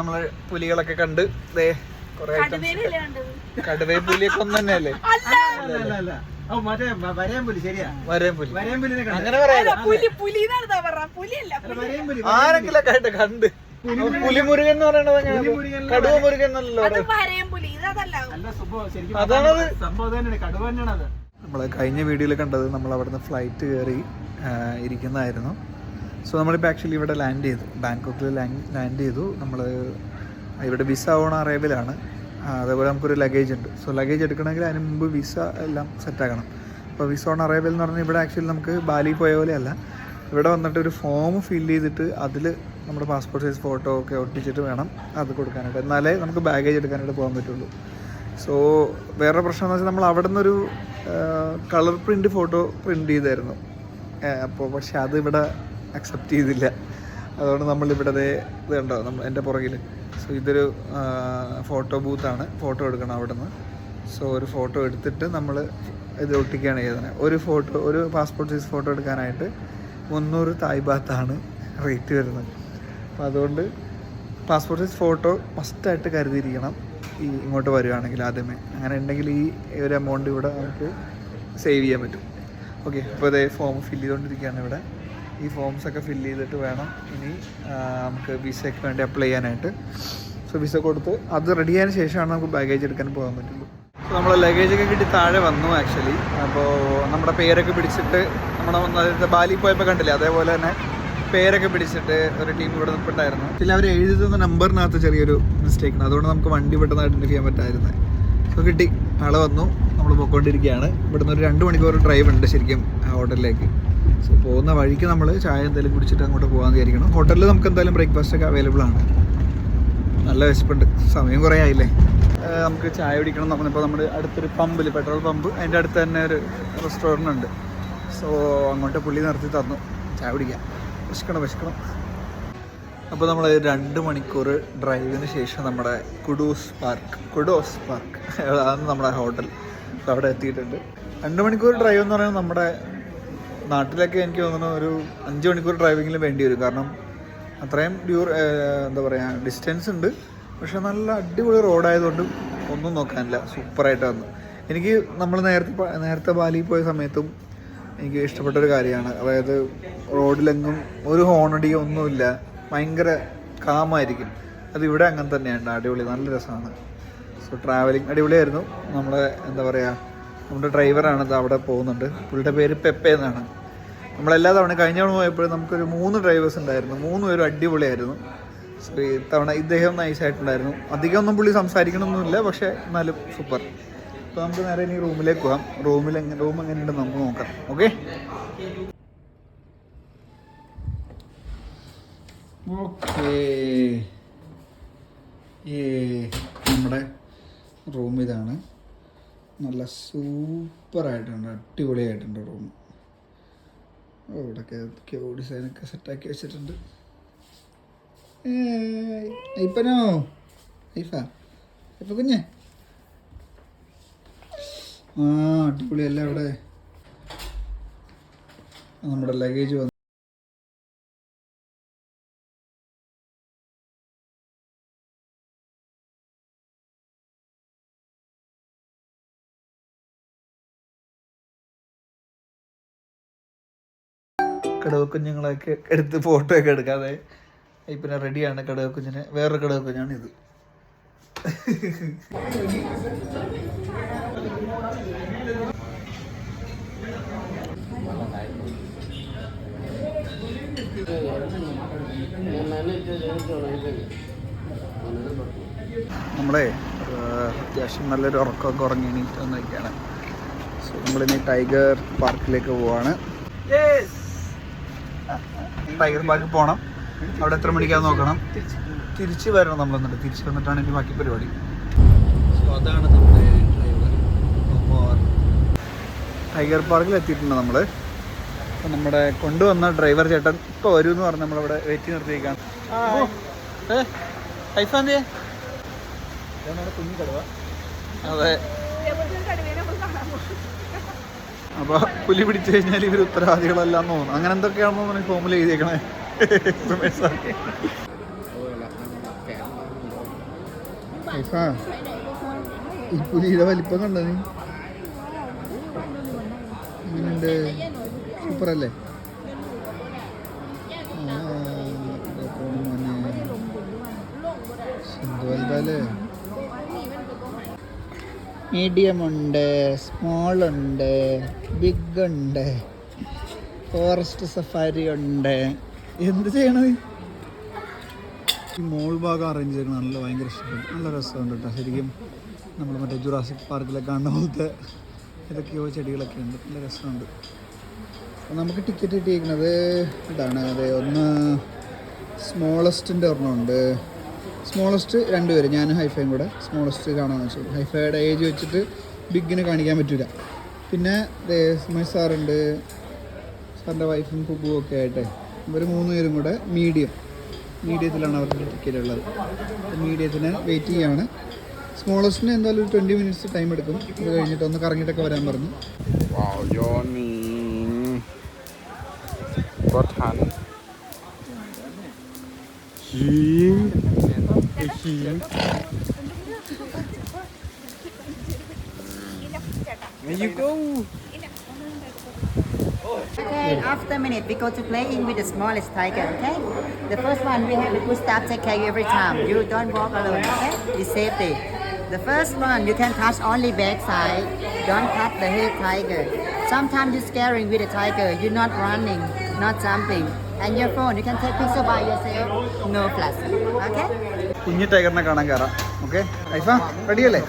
നമ്മൾ പുലികളൊക്കെ കണ്ട് ദേ കൊറേ കടുവേ പുലിയൊക്കെ ഒന്ന് തന്നെയല്ലേ? ആരെങ്കിലൊക്കെ ആയിട്ട് കണ്ട്. പുലിമുരുകൻ എന്ന് പറയണത്? കടുവ മുരുകൻ എന്നല്ലോ അതാണത്. നമ്മൾ തന്നെയാണ് കടുവ തന്നെയാണ് നമ്മൾ കഴിഞ്ഞ വീഡിയോയിൽ കണ്ടത് നമ്മൾ അവിടുന്ന് ഫ്ലൈറ്റ് കയറി ഇരിക്കുന്നതായിരുന്നു. സോ നമ്മളിപ്പോൾ ആക്ച്വലി ഇവിടെ ലാൻഡ് ചെയ്തു. ബാങ്കോക്കിൽ ലാൻഡ് ചെയ്തു. നമ്മൾ ഇവിടെ വിസ ഓൺ അറൈവലാണ് അതേപോലെ നമുക്കൊരു ലഗേജ് ഉണ്ട്. സോ ലഗേജ് എടുക്കണമെങ്കിൽ അതിന് മുമ്പ് വിസ എല്ലാം സെറ്റാക്കണം അപ്പോൾ വിസ ഓൺ അറൈവൽ എന്ന് പറഞ്ഞാൽ ഇവിടെ ആക്ച്വലി നമുക്ക് ബാലി പോയ പോലെയല്ല ഇവിടെ വന്നിട്ട് ഒരു ഫോം ഫില്ല് ചെയ്തിട്ട് അതിൽ നമ്മുടെ പാസ്പോർട്ട് സൈസ് ഫോട്ടോ ഒക്കെ ഒട്ടിച്ചിട്ട് വേണം അത് കൊടുക്കാനായിട്ട്. എന്നാലേ നമുക്ക് ബാഗേജ് എടുക്കാനായിട്ട് പോകാൻ പറ്റുള്ളൂ. സോ വേറെ പ്രശ്നം എന്ന് വെച്ചാൽ നമ്മൾ അവിടെ നിന്നൊരു കളർ പ്രിന്റ് ഫോട്ടോ പ്രിന്റ് ചെയ്തായിരുന്നു. അപ്പോൾ പക്ഷെ അത് ഇവിടെ അക്സെപ്റ്റ് ചെയ്തില്ല. അതുകൊണ്ട് നമ്മളിവിടെ ഇത് കണ്ടോ? നമ്മൾ എന്റെ പുറകിൽ സോ ഇതൊരു ഫോട്ടോ ബൂത്താണ് ഫോട്ടോ എടുക്കണം അവിടെ നിന്ന് സോ ഒരു ഫോട്ടോ എടുത്തിട്ട് നമ്മൾ ഇത് ഒട്ടിക്കുകയാണ് ചെയ്തത് ഒരു ഫോട്ടോ ഒരു പാസ്പോർട്ട് സൈസ് ഫോട്ടോ എടുക്കാനായിട്ട് മുന്നൂറ് തായ് ബാത്താണ് റേറ്റ് വരുന്നത്. അപ്പോൾ അതുകൊണ്ട് പാസ്പോർട്ട് സൈസ് ഫോട്ടോ മസ്റ്റായിട്ട് കരുതിയിരിക്കണം ഈ ഇങ്ങോട്ട് വരുവാണെങ്കിൽ ആദ്യമേ. അങ്ങനെ ഉണ്ടെങ്കിൽ ഈ ഒരു എമൗണ്ട് ഇവിടെ നമുക്ക് സേവ് ചെയ്യാൻ പറ്റും. ഓക്കെ അപ്പോൾ ഇതേ ഫോം ഫില്ല് ചെയ്തുകൊണ്ടിരിക്കുകയാണ് ഇവിടെ. ഈ ഫോംസ് ഒക്കെ ഫില്ല് ചെയ്തിട്ട് വേണം ഇനി നമുക്ക് വിസയ്ക്ക് വേണ്ടി അപ്ലൈ ചെയ്യാനായിട്ട്. സോ വിസ കൊടുത്ത് അത് റെഡി ആയതിനു ശേഷമാണ് നമുക്ക് ബാഗേജ് എടുക്കാൻ പോകാൻ പറ്റുള്ളൂ. സോ നമ്മൾ ലഗേജ് ഒക്കെ കിട്ടി താഴെ വന്നു ആക്ച്വലി അപ്പോൾ നമ്മുടെ പേരൊക്കെ പിടിച്ചിട്ട് നമ്മുടെ ബാലി പോയപ്പോൾ കണ്ടില്ലേ അതേപോലെ തന്നെ പേരൊക്കെ പിടിച്ചിട്ട് ഒരു ടീം ഇവിടെ നിൽപ്പുണ്ടായിരുന്നു പിന്നെ അവർ എഴുതി തന്ന നമ്പറിനകത്ത് ചെറിയൊരു മിസ്റ്റേക്ക് ഉണ്ട്. അതുകൊണ്ട് നമുക്ക് വണ്ടി പെട്ടെന്ന് ഐഡന്റിഫൈ ചെയ്യാൻ പറ്റായിരുന്നു സോ കിട്ടി. ആളെ വന്നു. നമ്മൾ പോയിക്കൊണ്ടിരിക്കുകയാണ്. ഇവിടുന്ന് ഒരു രണ്ട് മണിക്കൂർ ഡ്രൈവ് ഉണ്ട് ശരിക്കും ആ ഹോട്ടലിലേക്ക് സോ പോകുന്ന വഴിക്ക് നമ്മൾ ചായ എന്തെങ്കിലും കുടിച്ചിട്ട് അങ്ങോട്ട് പോകാൻ വിചാരിക്കണം ഹോട്ടലിൽ നമുക്ക് എന്തായാലും ബ്രേക്ക്ഫാസ്റ്റ് ഒക്കെ അവൈലബിൾ ആണ്. നല്ല വിശപ്പുണ്ട്. സമയം കുറേ ആയില്ലേ? നമുക്ക് ചായ കുടിക്കണം നമ്മളിപ്പോൾ നമ്മുടെ അടുത്തൊരു പമ്പിൽ പെട്രോൾ പമ്പ് അതിന്റെ അടുത്ത് തന്നെ ഒരു റെസ്റ്റോറന്റ് ഉണ്ട്. സോ അങ്ങോട്ട് പുള്ളി നിർത്തി തന്നു. ചായ കുടിക്കാം. വിശക്കണം വിശക്കണം. അപ്പോൾ നമ്മൾ രണ്ട് മണിക്കൂർ ഡ്രൈവിന് ശേഷം നമ്മുടെ കുഡൂസ് പാർക്ക് കുഡോസ് പാർക്ക്. അതാണ് നമ്മുടെ ഹോട്ടൽ. അവിടെ എത്തിയിട്ടുണ്ട്. രണ്ട് മണിക്കൂർ ഡ്രൈവ് എന്ന് പറയുന്നത് നമ്മുടെ നാട്ടിലൊക്കെ എനിക്ക് തോന്നുന്നു ഒരു അഞ്ച് മണിക്കൂർ ഡ്രൈവിങ്ങിൽ വേണ്ടി വരും. കാരണം അത്രയും ഡ്യൂർ എന്താ പറയുക ഡിസ്റ്റൻസ് ഉണ്ട്. പക്ഷെ നല്ല അടിപൊളി റോഡായതുകൊണ്ട് ഒന്നും നോക്കാനില്ല. സൂപ്പറായിട്ട് വന്നു. എനിക്ക് നമ്മൾ നേരത്തെ നേരത്തെ ബാലിയിൽ പോയ സമയത്തും എനിക്ക് ഇഷ്ടപ്പെട്ട ഒരു കാര്യമാണ്. അതായത് റോഡിലെങ്ങും ഒരു ഹോണടിയോ ഒന്നുമില്ല. ഭയങ്കര കാമായിരിക്കും. അത് ഇവിടെ അങ്ങനെ തന്നെയാണ്. അടിപൊളി നല്ല രസമാണ്. സോ ട്രാവലിംഗ് അടിപൊളിയായിരുന്നു. നമ്മളെ എന്താ പറയുക നമ്മുടെ ഡ്രൈവറാണ് അവിടെ പോകുന്നുണ്ട്. പുള്ളിയുടെ പേര് പെപ്പെ എന്നാണ്. നമ്മളെല്ലാ തവണ കഴിഞ്ഞ തവണ പോയപ്പോഴും നമുക്കൊരു മൂന്ന് ഡ്രൈവേഴ്സ് ഉണ്ടായിരുന്നു. മൂന്ന് പേരും അടിപൊളിയായിരുന്നു. ശ്രീ ഇത്തവണ ഇദ്ദേഹം നൈസായിട്ടുണ്ടായിരുന്നു അധികം ഒന്നും പുള്ളി സംസാരിക്കണമൊന്നുമില്ല പക്ഷേ എന്നാലും സൂപ്പർ അപ്പോൾ നമുക്ക് നേരെ ഇനി റൂമിലേക്ക് പോകാം. റൂമിൽ എങ്ങനെ റൂം എങ്ങനെയുണ്ടെന്ന് നമുക്ക് നോക്കാം. ഓക്കെ ഓക്കേ നമ്മുടെ റൂം ഇതാണ്. നല്ല സൂപ്പറായിട്ടുണ്ട് അടിപൊളിയായിട്ടുണ്ട് റൂം. ഇവിടെയൊക്കെ ക്യൂ ഡിസൈനൊക്കെ സെറ്റാക്കി വെച്ചിട്ടുണ്ട്. ഐപ്പനോ ഐഫ ഇപ്പൊ കുഞ്ഞേ. ആ അടിപൊളിയല്ല അവിടെ? നമ്മുടെ ലഗേജ് വന്നു. കടുവ കുഞ്ഞുങ്ങളൊക്കെ എടുത്ത് ഫോട്ടോ ഒക്കെ എടുക്കാതെ. പിന്നെ റെഡിയാണ് കടുവ കുഞ്ഞിന്. വേറൊരു കടുവ കുഞ്ഞാണ് ഇത്. നമ്മളെ അത്യാവശ്യം നല്ലൊരു ഉറക്കമൊക്കെ ഉറങ്ങി എണീറ്റ് വന്നിരിക്കുകയാണ് സോ നമ്മളിനി ടൈഗർ പാർക്കിലേക്ക് പോവാണ്. ടൈഗർ പാർക്ക് പോകണം അവിടെ എത്ര മണിക്കാന്ന് നോക്കണം? തിരിച്ച് വരണം നമ്മൾ എന്നിട്ട്. തിരിച്ച് വന്നിട്ടാണ് ഇനി ബാക്കി പരിപാടി. സോ അതാണ് നമ്മുടെ ഡ്രൈവർ ടൈഗർ പാർക്കിൽ എത്തിയിട്ടുണ്ട് നമ്മൾ അപ്പം നമ്മുടെ കൊണ്ടുവന്ന ഡ്രൈവർ ചേട്ടൻ ഇപ്പോൾ വരും എന്ന് പറഞ്ഞ് നമ്മളിവിടെ വെയിറ്റ് നിർത്തിയേക്കാണ് അതെ. ഇതേപോലത്തെ കടുവേനെ നമ്മൾ കാണാൻ പോകും അപ്പൊ പുലി പിടിച്ചു കഴിഞ്ഞാൽ ഇവർ എന്ന് തോന്നുന്നു. അങ്ങനെ എന്തൊക്കെയാണെന്ന് ഫോമിൽ എഴുതിയേക്കണേ. ഈ പുലിയുടെ വലിപ്പം കണ്ടോ നീ? എങ്ങനെയുണ്ട്. എന്ത് വലുതല്ലേ മീഡിയം ഉണ്ട് സ്മോൾ ഉണ്ട് ബിഗ് ഉണ്ട് ഫോറസ്റ്റ് സഫാരി ഉണ്ട് എന്ത് ചെയ്യണത്? ഈ മോൾ ഭാഗം അറേഞ്ച് ചെയ്യണം നല്ല ഭയങ്കര ഇഷ്ടപ്പെട്ടു. നല്ല രസമുണ്ട് കേട്ടോ ശരിക്കും നമ്മൾ മറ്റേ ജുറാസിക് പാർക്കിലൊക്കെ കാണുന്ന പോലത്തെ ഇതൊക്കെയോ ചെടികളൊക്കെ ഉണ്ട്. നല്ല രസമുണ്ട്. നമുക്ക് ടിക്കറ്റ് കിട്ടിയിരിക്കുന്നത് ഇതാണ്. അതെ ഒന്ന് സ്മോളസ്റ്റിന്റെ ഒരെണ്ണമുണ്ട്. സ്മോളസ്റ്റ് രണ്ട് പേര് ഞാൻ ഹൈഫൈയും കൂടെ. സ്മോളസ്റ്റ് കാണാമെന്ന് വെച്ചു. ഹൈഫൈയുടെ ഏജ് വെച്ചിട്ട് ബിഗിന് കാണിക്കാൻ പറ്റില്ല പിന്നെ സുമേഷ് സാറുണ്ട് സാറിന്റെ വൈഫും കുബുവും ഒക്കെ ആയിട്ട്. ഇവർ മൂന്ന് പേരും കൂടെ മീഡിയം മീഡിയത്തിലാണ് അവർക്ക് ടിക്കറ്റ് ഉള്ളത്. മീഡിയത്തിന് വെയിറ്റ് ചെയ്യാണ്. സ്മോളസ്റ്റിന് എന്തായാലും ഒരു ട്വന്റി മിനിറ്റ്സ് ടൈം എടുക്കും. അത് കഴിഞ്ഞിട്ട് ഒന്ന് കറങ്ങിയിട്ടൊക്കെ വരാൻ പറഞ്ഞു. Wow, There you go. Okay, after a minute, we go to play in with the smallest tiger, okay? The first one, we have the good staff take care you every time. You don't walk alone, okay? It's safety. The first one, you can touch only backside. Don't touch the head tiger. Sometimes you're scaring with the tiger. You're not running, not jumping. And your phone, you can take picture by yourself. No flash, okay? കുഞ്ഞു ടൈഗറിനെ കാണാൻ കയറാം. Okay ഐഫ റെഡിയല്ലേ?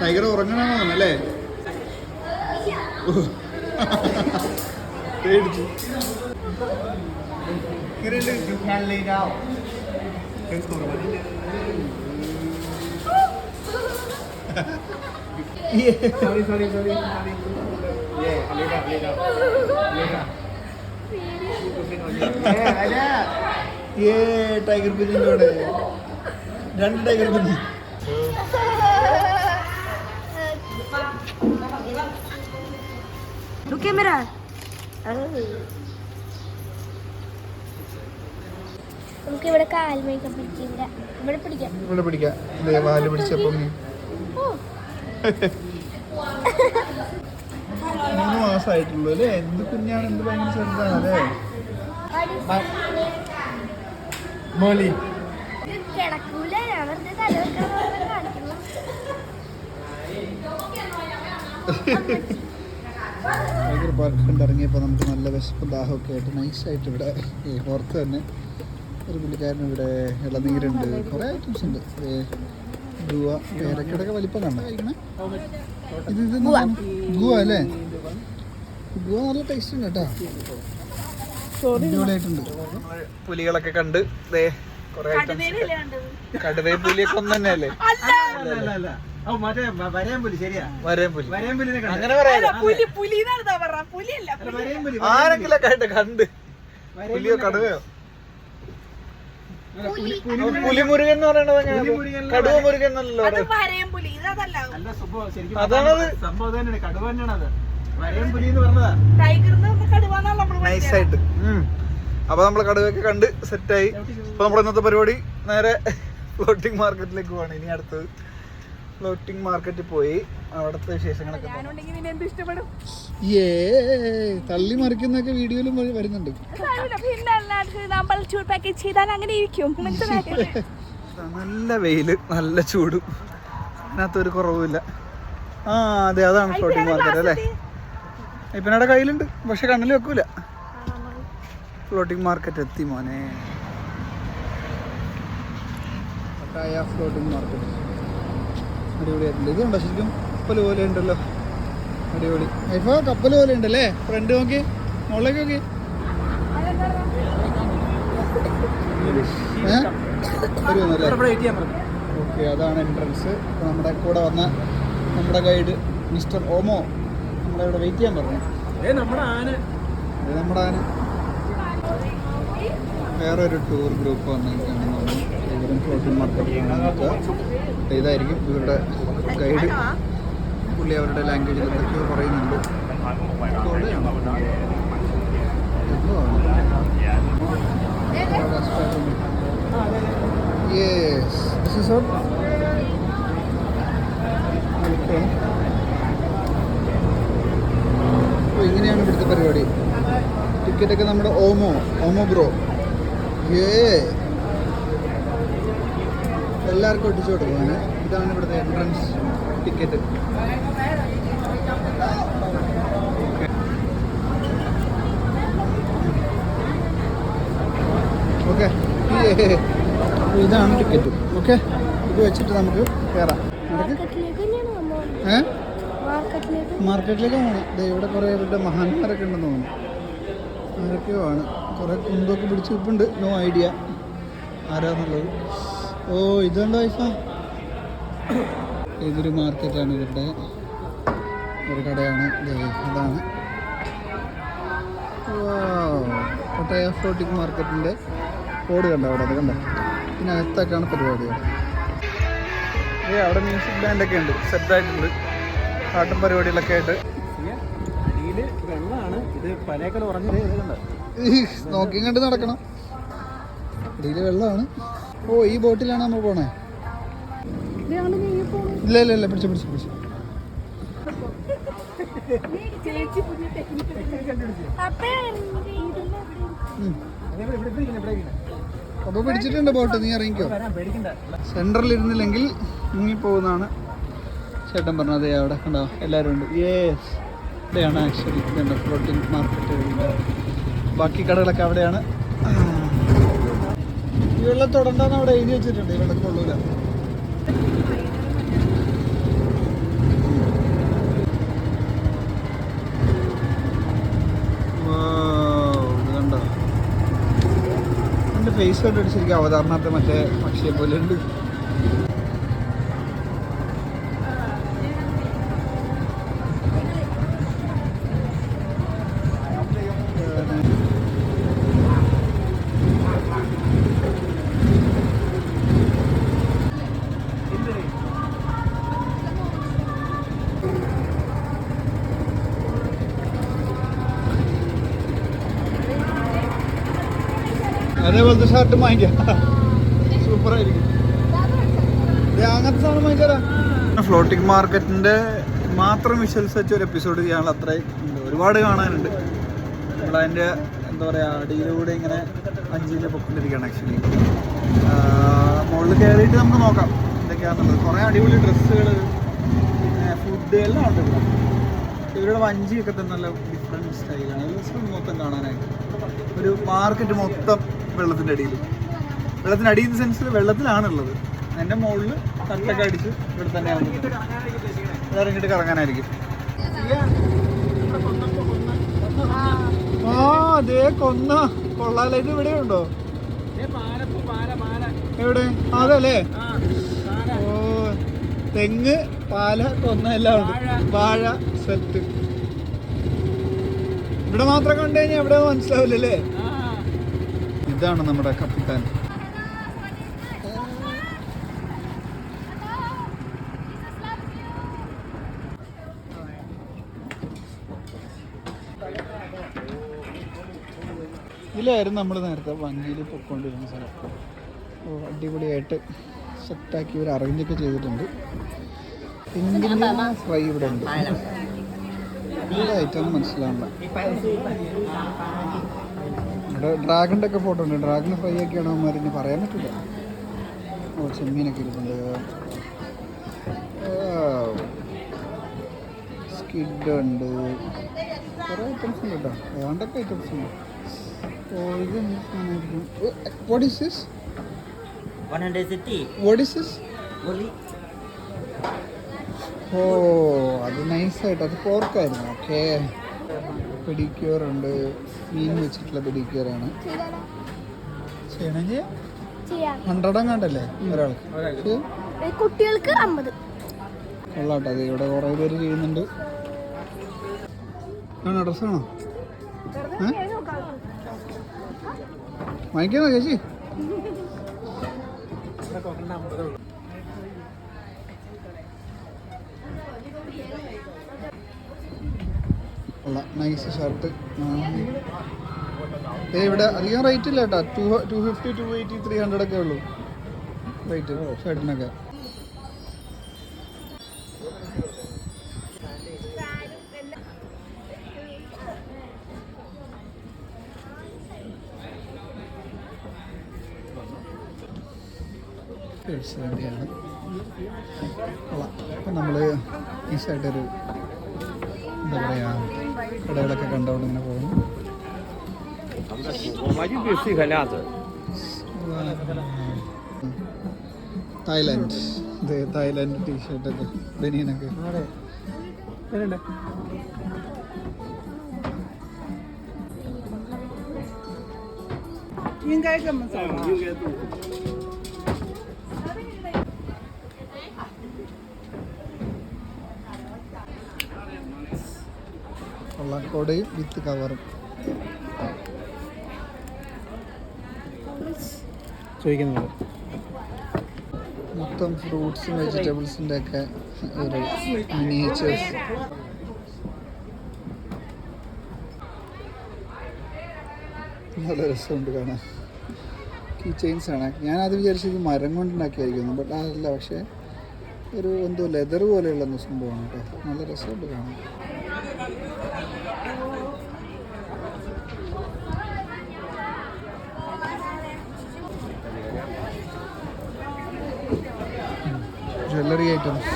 Tiger ഉറങ്ങണമെന്ന് पेट Kiran you can lay now friends को बनी ये sorry sorry sorry ये लेगा लेगा लेगा ये टाइगर कुछ जोड़ है डंड टाइगर कुछ रुके मेरा। നമുക്ക് ഇവിടെ കാൽ മേക്കപ്പ് പിടിക്കും ഇവിടെ. പിടിക്കാം. ഇവിടെ പിടിക്കാം. വാൽ പിടിച്ചപ്പം മൂന്ന് മാസമായിട്ടുള്ളൂ അല്ലേ? എന്ത് കുഞ്ഞാണ്? എന്ത് ഭയങ്കര ചെറുതാണ് അല്ലേ? മോളി. കിടക്കൂല? ഞാൻ വെറുതെ തല കാണിക്കുന്നു ടൈഗർ പാർക്ക് കണ്ടിറങ്ങിയപ്പോൾ നമുക്ക് നല്ല വിശപ്പ് ദാഹമൊക്കെ ആയിട്ട് നൈസായിട്ട് ഇവിടെ ഈ പുറത്ത് തന്നെ ഒരു പുള്ളിക്കാരൻ ഇവിടെ ഇളനീരുണ്ട്. കുറേ ഐറ്റംസ് ഉണ്ട്. ഗുവ പേരക്കടൊക്കെ വലിപ്പം കണ്ട ഇത് ഇത് ഗുവ. അല്ലേ? ഗുവ നല്ല ടേസ്റ്റ് ഉണ്ട് കേട്ടോ. അടിപൊളിയായിട്ടുണ്ട്. പുലികളൊക്കെ കണ്ട് ദേ കുറേ കണ്ടത്? കടുവേ പുലിയൊക്കെ ഒന്നല്ലേ തന്നെയല്ലേ അല്ല. അല്ല, കണ്ടോ? ആരെങ്കിലും കണ്ട്. കണ്ട് പുലിയോ കടുവയോ? പുലി- പുലിമുരുകൻ എന്ന് പറയണത് കടുവ മുരുകൻ എന്നല്ലോ അതാണത്. സംഭവം തന്നെയാണ് കടുവ നൈസായിട്ട്. അപ്പൊ നമ്മൾ കടുവയൊക്കെ കണ്ട് സെറ്റായി. അപ്പൊ നമ്മുടെ ഇന്നത്തെ പരിപാടി നേരെ ഫ്ലോട്ടിംഗ് മാർക്കറ്റിലേക്ക് പോവാണ്. ഇനി അടുത്തത്. ഫ്ലോട്ടിംഗ് മാർക്കറ്റിൽ പോയി. അവിടുത്തെ വിശേഷങ്ങളൊക്കെ ഏ തള്ളി മറിക്കുന്നൊക്കെ വീഡിയോയിലും പോയി വരുന്നുണ്ട്. നല്ല വെയിൽ നല്ല ചൂടും. അതിനകത്തൊരു കുറവുമില്ല. ആ അതെ അതാണ് ഫ്ലോട്ടിംഗ് മാർക്കറ്റ് അല്ലേ? ഇപ്പനയുടെ കയ്യിലുണ്ട് പക്ഷെ കണ്ണിൽ വെക്കൂല. ഫ്ലോട്ടിംഗ് മാർക്കറ്റ് എത്തി മോനെ. ഫ്ലോട്ടിംഗ് മാർക്കറ്റ് അടിപൊളിയായിട്ടുണ്ട്. ഇത് ഉണ്ടോ ശരിക്കും? കപ്പൽ പോലെ ഉണ്ടല്ലോ. അടിപൊളി. ഇപ്പൊ കപ്പൽ പോലെ ഉണ്ടല്ലേ? ഫ്രണ്ട് നോക്കി. മുകളിലേക്ക് നോക്കി. ഓക്കെ അതാണ് എൻട്രൻസ് നമ്മുടെ കൂടെ വന്ന നമ്മുടെ ഗൈഡ് മിസ്റ്റർ ഓമോ നമ്മുടെ ഇവിടെ വെയിറ്റ് ചെയ്യാൻ പറഞ്ഞു. നമ്മുടെ ആന. നമ്മുടെ ആന. വേറൊരു ടൂർ ഗ്രൂപ്പ് വന്നിരിക്കുകയാണ് ഇവരും ഫ്ലോട്ടിംഗ് മാർക്കറ്റ് ഇതായിരിക്കും ഇവരുടെ ഗൈഡ് പുള്ളി അവരുടെ ലാംഗ്വേജിൽ എന്തൊക്കെയോ പറയുന്നുണ്ട്. ഇങ്ങനെയാണ് ഇവിടുത്തെ പരിപാടി. ടിക്കറ്റൊക്കെ നമ്മുടെ ഓമോ ഓമോ ബ്രോ. ഏ എല്ലാവർക്കും ഒട്ടിച്ചു കൊടുക്കുകയാണ് ഇതാണ് ഇവിടുത്തെ എൻട്രൻസ് ടിക്കറ്റ് ഓക്കെ ഇതാണ് ടിക്കറ്റ് ഓക്കെ ഇത് വെച്ചിട്ട് നമുക്ക് കയറാം മാർക്കറ്റിലേക്ക്? പോകണം ഇവിടെ കുറേ ഇവരുടെ മഹാന്മാരൊക്കെ ഉണ്ടെന്ന് തോന്നുന്നു. ആരൊക്കെയോ ആണ്. കുറേ കുന്തൊക്കെ പിടിച്ച് നോ ഐഡിയ. ആരാന്നുള്ളത്? ഓ ഇതുണ്ടോ ഐസ? ഇതൊരു മാർക്കറ്റാണ് ഇവരുടെ ഒരു കടയാണ്. ഇതാണ് കോട്ടയ ഫ്ലോട്ടിക് മാർക്കറ്റിന്റെ ഓട് കണ്ടോ അവിടെ? അത് കണ്ടോ? പിന്നെ അകത്തൊക്കെയാണ് പരിപാടികൾ. ഏ അവിടെ മ്യൂസിക് ബാൻഡൊക്കെ ഉണ്ട്. സെറ്റായിട്ടുണ്ട്. പാട്ടും പരിപാടികളൊക്കെ ആയിട്ട്. വെള്ളമാണ്. ഇത് പലേക്കൽ ഉറഞ്ഞത് നോക്കിയും കണ്ട് നടക്കണം. അടിയിൽ വെള്ളമാണ്. ഓ ഈ ബോട്ടിലാണ് നമ്മൾ പോണേ? ഇല്ല ഇല്ല ഇല്ല പിടിച്ചു പിടിച്ചു പിടിച്ചു. അപ്പൊ പിടിച്ചിട്ടുണ്ട് ബോട്ട് നീ ഇറങ്ങിക്കോ. സെന്ററിൽ ഇരുന്നില്ലെങ്കിൽ മുങ്ങിപ്പോകുന്നതാണ് ചേട്ടൻ പറഞ്ഞത്. അവിടെ കണ്ടോ എല്ലാവരും ഉണ്ട്. യേസ് ഇവിടെയാണ് ആക്ച്വലി ഫ്ലോട്ടിംഗ് മാർക്കറ്റ് ബാക്കി കടകളൊക്കെ അവിടെയാണ്. ഈ വെള്ളം തൊടണ്ടെന്ന് അവിടെ എഴുതി വെച്ചിട്ടുണ്ട് ഈ വെള്ളം കൊള്ളൂല ഫേസ് കണ്ടിട്ട് ശരിക്കും അവതാരണത്തെ മറ്റേ പക്ഷിയെ പോലെ ഉണ്ട്. ഷർട്ട് വാങ്ങിക്കാം. സൂപ്പറായിരിക്കും. അങ്ങനത്തെ സാധനം വാങ്ങിച്ചാരാ ഫ്ലോട്ടിംഗ് മാർക്കറ്റിന്റെ മാത്രം വിഷ്വൽസ് വെച്ച ഒരു എപ്പിസോഡ് ചെയ്യാനുള്ള അത്രയും ഒരുപാട് കാണാനുണ്ട്. നമ്മളതിന്റെ എന്താ പറയുക അടിയിലൂടെ ഇങ്ങനെ അഞ്ചിൽ പൊക്കൊണ്ടിരിക്കുകയാണ് ആക്ച്വലി മുകളിൽ കയറിയിട്ട് നമുക്ക് നോക്കാം എന്തൊക്കെയാണെന്നുള്ളത് കുറേ അടിപൊളി ഡ്രസ്സുകൾ പിന്നെ ഫുഡ് എല്ലാം ഉണ്ട് ഇവരുടെ വഞ്ചിയൊക്കെ തന്നെ നല്ല ഡിഫറെന്റ് സ്റ്റൈലാണ് മൊത്തം കാണാനായിട്ട്. ഒരു മാർക്കറ്റ് മൊത്തം വെള്ളത്തിന്റെ അടിയിൽ. വെള്ളത്തിന്റെ അടിയിൽ സെൻസിൽ വെള്ളത്തിലാണുള്ളത്. എന്റെ മുകളിൽ തട്ടൊക്കെ അടിച്ച് ഇവിടെ തന്നെയാണ് ഇറങ്ങിയിട്ട് കറങ്ങാനായിരിക്കും. ആ അതേ കൊന്ന. കൊള്ളാല ഇത് ഇവിടെ ഉണ്ടോ? എവിടെ? അതല്ലേ ഓ തെങ്ങ് പാല കൊന്ന എല്ലാം ഉണ്ട്. വാഴ സ്വത്ത്. ഇവിടെ മാത്രം കണ്ടു കഴിഞ്ഞാൽ എവിടെ മനസ്സിലാവില്ലല്ലേ? ഇതാണ് നമ്മുടെ കപ്പിത്താൻ. ഇതിലായിരുന്നു നമ്മൾ നേരത്തെ വണ്ടിയിൽ പൊയ്ക്കൊണ്ടിരുന്ന സ്ഥലം. ഓ അടിപൊളിയായിട്ട് സെറ്റാക്കി ഒരു അറേഞ്ചൊക്കെ ചെയ്തിട്ടുണ്ട്. പിങ്കിന്റെ ഫ്രൈ ഇവിടെ ഉണ്ട്. ഐറ്റം മനസ്സിലാവണ്ട ഡ്രാഗണിന്റെ ഒക്കെ ഫോട്ടോ ഉണ്ട്. ഡ്രാഗൺ ഫ്രൈ ഒക്കെയാണ് അവന്മാർ ഇനി പറയാൻ പറ്റില്ല. ഓ ചെമ്മീനൊക്കെ ഇരിപ്പുണ്ട്. സ്കിഡ് ഉണ്ട്. കുറേ ഐറ്റംസ് ഉണ്ട് കേട്ടോ ഏതാണ്ടൊക്കെ ഐറ്റംസ് ഉണ്ട്. ഓ ഇത് what is this what is this ഓ അത് നൈസായിട്ട് അത് പോർക്കായിരുന്നു ഓക്കെ പെഡിക്യൂർ ഉണ്ട്. മീൻ വെച്ചിട്ടുള്ള പെഡിക്യൂർ ആണ്. ചെയ്യണം ചെയ്യാം. ഹൺഡ്രഡ് എങ്ങാണ്ടല്ലേ ഒരാൾക്ക്? കുട്ടികൾക്ക് അമ്പത്. കൊള്ളാട്ടോ അത് ഇവിടെ കുറേ പേര് ചെയ്യുന്നുണ്ട്. ആണോ ഡ്രസ്സാണോ വാങ്ങിക്കാനോ ചേച്ചി? നൈസ് ഷർട്ട് ഏ ഇവിടെ അധികം റേറ്റ് ഇല്ല കേട്ടോ. Two two fifty two eighty three hundred ഒക്കെ ഉള്ളൂ. റേറ്റ് ഷർട്ടിനൊക്കെ വേണ്ടിയാണ്. അപ്പം നമ്മൾ ഈ സൈഡൊരു എന്താ പറയുക കടകളൊക്കെ കണ്ടുകൊണ്ട് ഇങ്ങനെ പോകുന്നു. തായ്ലാൻഡ്. ഇത് തായ്ലാൻഡ് ടീഷർട്ടൊക്കെ ബനിയനൊക്കെ. കൊള്ളാക്കോടയും വിത്ത് കവറും. ചോദിക്കുന്നത് മൊത്തം ഫ്രൂട്ട്സും വെജിറ്റബിൾസിന്റെ ഒക്കെ ഒരു മിനിയേച്ചേഴ്സ് നല്ല രസമുണ്ട് കാണാൻ. കീ ചെയിൻസ് ആണ്. ഞാൻ ആദ്യം വിചാരിച്ചത് മരം കൊണ്ടുണ്ടാക്കിയായിരിക്കുന്നു ബട്ട് അതല്ല. പക്ഷേ ഒരു എന്തോ ലെതർ പോലെയുള്ള സംഭവമാണ് കേട്ടോ. നല്ല രസമുണ്ട് കാണാൻ. ഐറ്റംസ്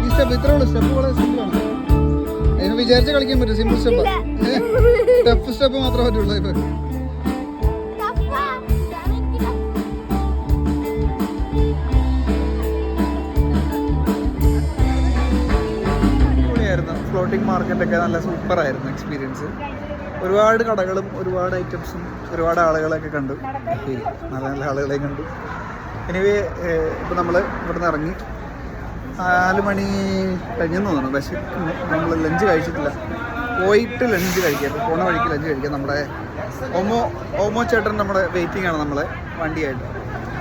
ഈ സ്റ്റെപ്പ് ഇത്ര ഉള്ളു. സ്റ്റെപ്പ് വളരെ സിമ്പിളാണ് അതിന് വിചാരിച്ച് കളിക്കാൻ പറ്റും സിമ്പിൾ സ്റ്റെപ്പ് സ്റ്റെപ്പ് സ്റ്റെപ്പ് മാത്രമേ പറ്റുള്ളൂ ഇപ്പൊ. ഫ്ലോട്ടിംഗ് മാർക്കറ്റൊക്കെ നല്ല സൂപ്പർ ആയിരുന്നു എക്സ്പീരിയൻസ് ഒരുപാട് കടകളും ഒരുപാട് ഐറ്റംസും ഒരുപാട് ആളുകളെയൊക്കെ കണ്ടു. നല്ല നല്ല ആളുകളെയും കണ്ടു. എനിവേ ഇപ്പോൾ നമ്മൾ ഇവിടുന്ന് ഇറങ്ങി. നാല് മണി കഴിഞ്ഞെന്ന് തോന്നുന്നു. പക്ഷേ നമ്മൾ ലഞ്ച് കഴിച്ചിട്ടില്ല. പോയിട്ട് ലഞ്ച് കഴിക്കാം. ഇപ്പോൾ പോണ വഴിക്ക് ലഞ്ച് കഴിക്കാം. നമ്മുടെ ഓമോ ഓമോ ചേട്ടൻ നമ്മുടെ വെയിറ്റിംഗ് ആണ് നമ്മളെ വണ്ടിയായിട്ട്.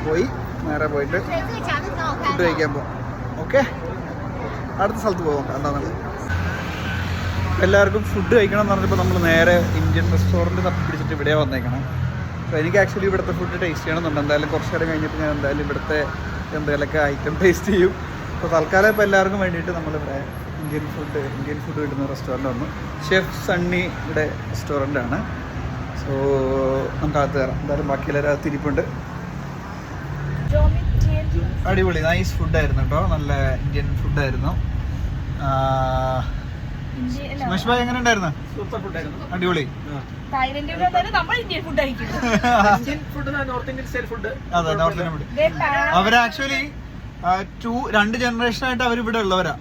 പോയി നേരെ പോയിട്ട് ഫുഡ് കഴിക്കാൻ പോകും ഓക്കെ അടുത്ത സ്ഥലത്ത് പോകാം എന്താണെന്ന് എല്ലാവർക്കും ഫുഡ് കഴിക്കണം എന്ന് പറഞ്ഞപ്പോൾ നമ്മൾ നേരെ ഇന്ത്യൻ റെസ്റ്റോറന്റ് തപ്പി പിടിച്ചിട്ട് ഇവിടെ വന്നേക്കണം. അപ്പോൾ എനിക്ക് ആക്ച്വലി ഇവിടുത്തെ ഫുഡ് ടേസ്റ്റ് ചെയ്യണമെന്നുണ്ട്. എന്തായാലും കുറച്ച് നേരം കഴിഞ്ഞിട്ട് ഞാൻ എന്തായാലും ഇവിടുത്തെ എന്തെങ്കിലുമൊക്കെ ഐറ്റം ടേസ്റ്റ് ചെയ്യും. അപ്പോൾ തൽക്കാലം ഇപ്പോൾ എല്ലാവർക്കും വേണ്ടിയിട്ട് നമ്മളിവിടെ ഇന്ത്യൻ ഫുഡ് ഇന്ത്യൻ ഫുഡ് കിട്ടുന്ന റെസ്റ്റോറന്റ് വന്നു. ഷെഫ് സണ്ണിയുടെ റെസ്റ്റോറന്റ് ആണ്. സോ നമുക്ക് അകത്ത് കയറാം. എന്തായാലും ബാക്കി എല്ലാവരും അകത്ത് ഇരിപ്പുണ്ട്. അടിപൊളി. നൈസ് ഫുഡായിരുന്നു കേട്ടോ. നല്ല ഇന്ത്യൻ ഫുഡായിരുന്നു ഭായ് എങ്ങനെ ഉണ്ടായിരുന്നു? സൂപ്പർ ഫുഡായിരുന്നു അടിപൊളി. തായ്ലൻഡിൽ നമ്മൾ ഇന്ത്യൻ ഫുഡ് കഴിക്കും. Indian food north Indian style food അതെ നോർത്ത് ഇന്ത്യൻ ഫുഡ് അവർ ആക്ച്വലി ടു രണ്ട് ജനറേഷൻ ആയിട്ട് അവർ ഇവിടെ ഉള്ളവരാ.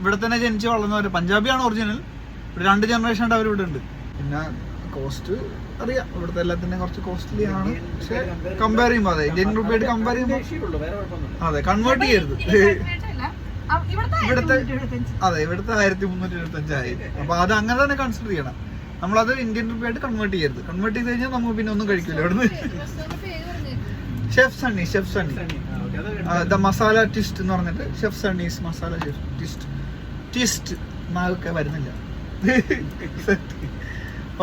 ഇവിടെ തന്നെ ജനിച്ച് വളർന്നവർ പഞ്ചാബിയാണ് ഒറിജിനൽ രണ്ട് ജനറേഷൻ ആയിട്ട് അവർ ഇവിടെ ഉണ്ട്. പിന്നെ കോസ്റ്റ് അറിയാം. ഇവിടുത്തെ എല്ലാത്തിന്റെ കുറച്ച് കോസ്റ്റ്ലി ആണ്. പക്ഷെ കമ്പയർ ചെയ്യുമ്പോൾ അതെ ഇന്ത്യൻ റുപ്പിയായിട്ട് കമ്പയർ ചെയ്യുമ്പോൾ അതെ കൺവേർട്ട് ചെയ്യരുത്. ഇവിടുത്തെ ഇവിടുത്തെ അതെ ഇവിടുത്തെ ആയിരത്തി മുന്നൂറ്റി എഴുപത്തഞ്ചായി അപ്പൊ അത് അങ്ങനെ തന്നെ കൺസിഡർ ചെയ്യണം. നമ്മളത് ഇന്ത്യൻ റുപ്പിയായിട്ട് കൺവേർട്ട് ചെയ്യരുത്. കൺവേർട്ട് ചെയ്ത് കഴിഞ്ഞാൽ നമുക്ക് പിന്നെ ഒന്നും കഴിക്കില്ല ഇവിടുന്ന് chef Sunny chef Sunny the masala twist എന്ന് പറഞ്ഞിട്ട് chef Sunny's masala twist twist. നാളൊക്കെ വരുന്നില്ല.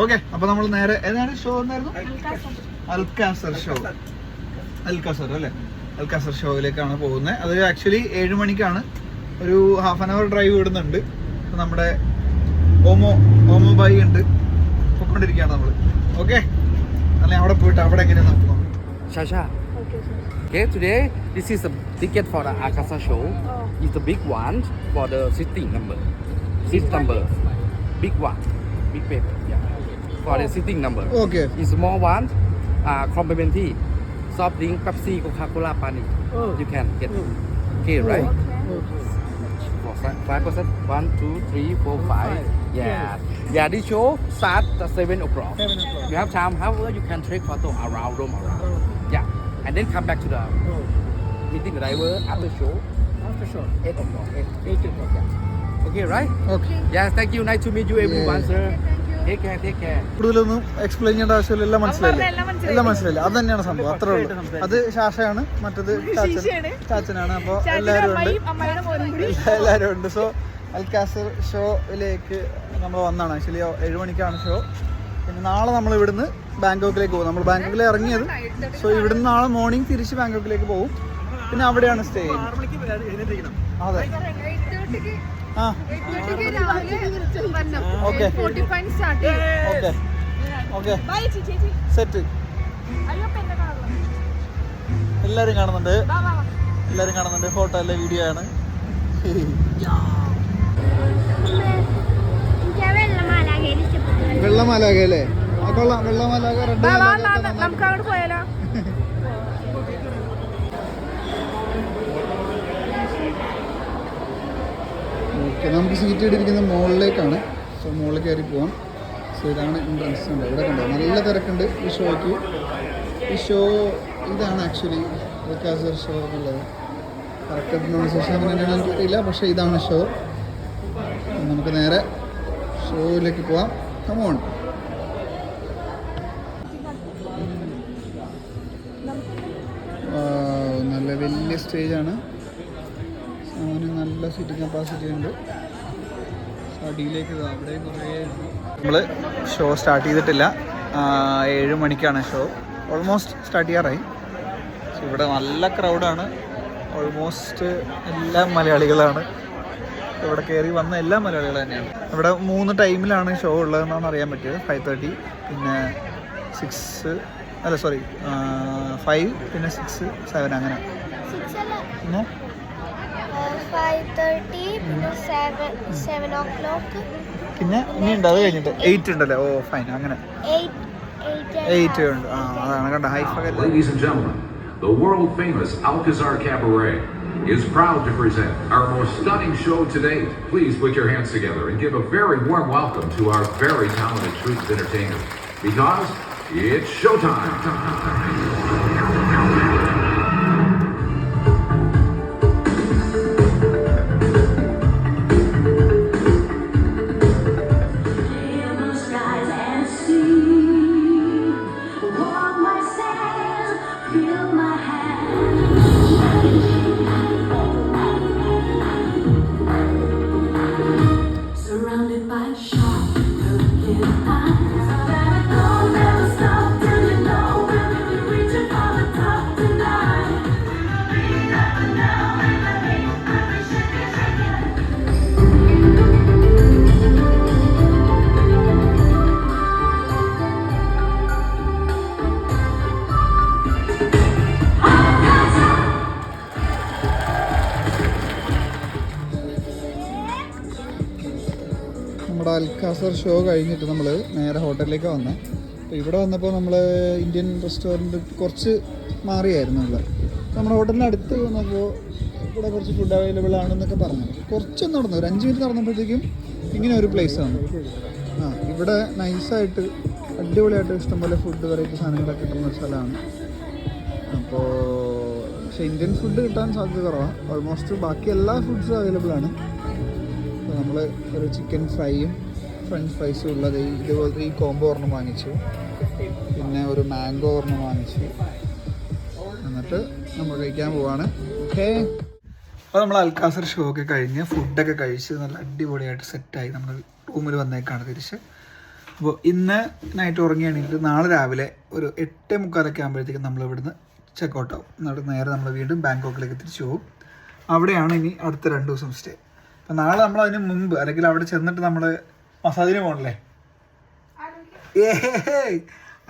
ഓക്കെ അപ്പൊ നമ്മൾ നേരെ ഏതാണ് ഷോ എന്നായിരുന്നു അൽക്കാസർ ഷോ അൽക്കാസർ അല്ലേ? അൽക്കാസർ ഷോയിലേക്കാണ് പോകുന്നത്. അത് ആക്ച്വലി ഏഴ് മണിക്കാണ്. ഒരു ഹാഫ് ആൻ അവർ ഡ്രൈവ് വിടുന്നുണ്ട് അപ്പൊ നമ്മുടെ ഓമോ ഓമോ ബൈ ഉണ്ട് പൊയ്ക്കൊണ്ടിരിക്കുകയാണ് നമ്മൾ ഓക്കെ അല്ലെങ്കിൽ അവിടെ പോയിട്ട് അവിടെ എങ്ങനെയാണ് നമുക്ക് നോക്കാം Shasha. Okay, today this is a ticket for the Akasa show. It's the big one for the sitting number. Seat number. Big one. Big paper. Yeah. For the sitting number. Okay It's small one. Uh, complimentary. Soft drink, Pepsi, Coca-Cola, Pani. You can get. Okay, right? For fi- five, percent. person. One, two, three, four, five. Yeah. Yeah, this show starts at seven o'clock. Seven o'clock. You have time, however, you can take photo around, roam around. Yeah. And then come back to the meeting the driver after show. After show. Eight o'clock. Eight, eight o'clock. Yeah. Okay, right? Okay. Yeah, thank you. Nice to meet you, everyone, yeah. sir. കൂടുതലൊന്നും explain ചെയ്യേണ്ട ആവശ്യമില്ല. എല്ലാം മനസ്സിലായില്ലേ? എല്ലാം മനസ്സിലായി. എല്ലാം മനസ്സിലായില്ല? അത് തന്നെയാണ് സംഭവം. അത്രേ ഉള്ളൂ. അത് ശാഷയാണ് മറ്റത് ചാച്ചൻ. ചാച്ചനാണ്. അപ്പോൾ എല്ലാരും എല്ലാവരും ഉണ്ട്. എല്ലാരും എല്ലാവരും ഉണ്ട്. സോ അൽക്കാസർ ഷോയിലേക്ക് നമ്മൾ വന്നാണ്. ആക്ച്വലി ഏഴ് മണിക്കാണ് ഷോ പിന്നെ നാളെ നമ്മൾ ഇവിടുന്ന് ബാങ്കോക്കിലേക്ക് പോകും. നമ്മൾ ബാങ്കോക്കിൽ ഇറങ്ങിയത്. സോ ഇവിടുന്ന് നാളെ. മോർണിംഗ് തിരിച്ച് ബാങ്കോക്കിലേക്ക് പോകും. പിന്നെ അവിടെയാണ് സ്റ്റേ ചെയ്യുന്നത്. അതെ. സെറ്റ് എല്ലാവരും കാണുന്നുണ്ട്. എല്ലാരും കാണുന്നുണ്ട്. ഫോട്ടോ അല്ല വീഡിയോ ആണ്. വെള്ളമാലാക അല്ലേ? കൊള്ളാം. വെള്ളമാലാക നമുക്ക് അങ്ങോട്ട് പോയാലോ? ഓക്കെ നമുക്ക് സീറ്റ് ഇട്ടിരിക്കുന്ന മുകളിലേക്കാണ് സോ മുകളിൽ കയറി പോവാം. സോ ഇതാണ് എൻട്രൻസ് ഉണ്ട്. ഇവിടെ കണ്ടോ? നല്ല തിരക്കുണ്ട്. ഈ ഷോയ്ക്ക് ഈ ഷോ ഇതാണ് ആക്ച്വലി കാസർ ഷോ എന്നുള്ളത്. കറക്റ്റ് പ്രൊണൗൺസേഷൻ അങ്ങനെ തന്നെയാണ് എനിക്കറിയില്ല പക്ഷേ ഇതാണ് ഷോ നമുക്ക് നേരെ ഷോയിലേക്ക് പോവാം. കമോൺ നല്ല വലിയ സ്റ്റേജാണ് നല്ല സീറ്റിംഗ് കപ്പാസിറ്റി ഉണ്ട്. അടിയിലേക്ക് അവിടെ കുറേ നമ്മൾ ഷോ സ്റ്റാർട്ട് ചെയ്തിട്ടില്ല. ഏഴ് മണിക്കാണ് ഷോ ഓൾമോസ്റ്റ് സ്റ്റാർട്ട് ചെയ്യാറായി. ഇവിടെ നല്ല ക്രൗഡാണ് ഓൾമോസ്റ്റ് എല്ലാ മലയാളികളാണ്. ഇവിടെ കയറി വന്ന എല്ലാ മലയാളികൾ തന്നെയാണ്. ഇവിടെ മൂന്ന് ടൈമിലാണ് ഷോ ഉള്ളതെന്നാണ് അറിയാൻ പറ്റിയത്. ഫൈവ് തേർട്ടി പിന്നെ സിക്സ് അല്ല സോറി ഫൈവ് പിന്നെ സിക്സ് സെവൻ അങ്ങനെ. പിന്നെ? പിന്നെ സെവൻ സെവൻ ഓ ക്ലോക്ക് പിന്നെ ഇനിയുണ്ട് അത് കഴിഞ്ഞിട്ട് എയ്റ്റ് ഉണ്ടല്ലേ ഓ ഫൈൻ അങ്ങനെ എയ്റ്റ് എയ്റ്റ് എയ്റ്റ് ഉണ്ട് ആ അതാണ് കണ്ട high five Ladies and gentlemen, the world famous Alcazar Cabaret is proud to present our most stunning show to date. Please put your hands together and give a very warm welcome to our very talented troupe of entertainers because it's showtime. Alcazar show കഴിഞ്ഞിട്ട് നമ്മൾ നേരെ ഹോട്ടലിലേക്ക് വന്നത് അപ്പോൾ ഇവിടെ വന്നപ്പോൾ നമ്മൾ Indian restaurant കുറച്ച് മാറിയായിരുന്നു ഉള്ളത് നമ്മുടെ ഹോട്ടലിന്റെ അടുത്ത് വന്നപ്പോൾ ഇവിടെ കുറച്ച് ഫുഡ് അവൈലബിൾ ആണെന്നൊക്കെ പറഞ്ഞു. കുറച്ചൊന്ന് നടന്നു. ഒരു അഞ്ച് മിനിറ്റ് നടന്നപ്പോഴത്തേക്കും ഇങ്ങനെ ഒരു പ്ലേസ് വന്നു. ആ ഇവിടെ നൈസായിട്ട് അടിപൊളിയായിട്ട് ഇഷ്ടംപോലെ ഫുഡ് വെറൈറ്റി സാധനങ്ങളൊക്കെ കിട്ടുന്ന സ്ഥലമാണ്. അപ്പോൾ പക്ഷേ ഇന്ത്യൻ ഫുഡ് കിട്ടാൻ സാധ്യത കുറവാണ് ഓൾമോസ്റ്റ് ബാക്കി എല്ലാ ഫുഡ്സും അവൈലബിൾ ആണ്. നമ്മൾ ഒരു ചിക്കൻ ഫ്രൈയും ഫ്രഞ്ച് ഫ്രൈസും ഉള്ളത് ഇതുപോലത്തെ ഈ കോംബോ ഒരെണ്ണം വാങ്ങിച്ചു. പിന്നെ ഒരു മാംഗോ ഒരെണ്ണം വാങ്ങിച്ചു. എന്നിട്ട് നമ്മൾ കഴിക്കാൻ പോവാണ്. ഓക്കേ അപ്പോൾ നമ്മൾ അൽക്കാസർ ഷോ ഒക്കെ കഴിഞ്ഞ് ഫുഡൊക്കെ കഴിച്ച് നല്ല അടിപൊളിയായിട്ട് സെറ്റായി നമ്മൾ റൂമിൽ വന്നേക്കാണ് തിരിച്ച്. അപ്പോൾ ഇന്ന് നൈറ്റ് ഉറങ്ങിയാണെങ്കിൽ നാളെ രാവിലെ ഒരു എട്ട് മുക്കാലൊക്കെ ആകുമ്പോഴത്തേക്കും നമ്മൾ ഇവിടുന്ന് ചെക്കൗട്ട് ആവും. എന്നിട്ട് നേരെ നമ്മൾ വീണ്ടും ബാങ്കോക്കിലേക്ക് തിരിച്ചു പോകും അവിടെയാണ് ഇനി അടുത്ത രണ്ട് ദിവസം സ്റ്റേ അപ്പോൾ നാളെ നമ്മൾ അതിന് മുമ്പ് അല്ലെങ്കിൽ അവിടെ ചെന്നിട്ട് നമ്മൾ മസാജിന് പോകണല്ലേ ഏ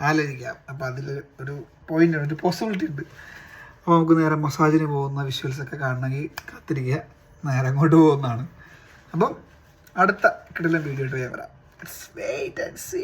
ആലോചിക്കാം. അപ്പോൾ അതിൽ ഒരു പോയിന്റ് ഒരു പോസിബിലിറ്റി ഉണ്ട്. അപ്പോൾ നമുക്ക് നേരെ മസാജിന് പോകുന്ന വിഷ്വൽസ് ഒക്കെ കാണണമെങ്കിൽ കാത്തിരിക്കുക. നേരെ അങ്ങോട്ട് പോകുന്നതാണ്. അപ്പം അടുത്ത കിടലം വീഡിയോ ആയിട്ട് ഞാൻ വരാം. Wait and see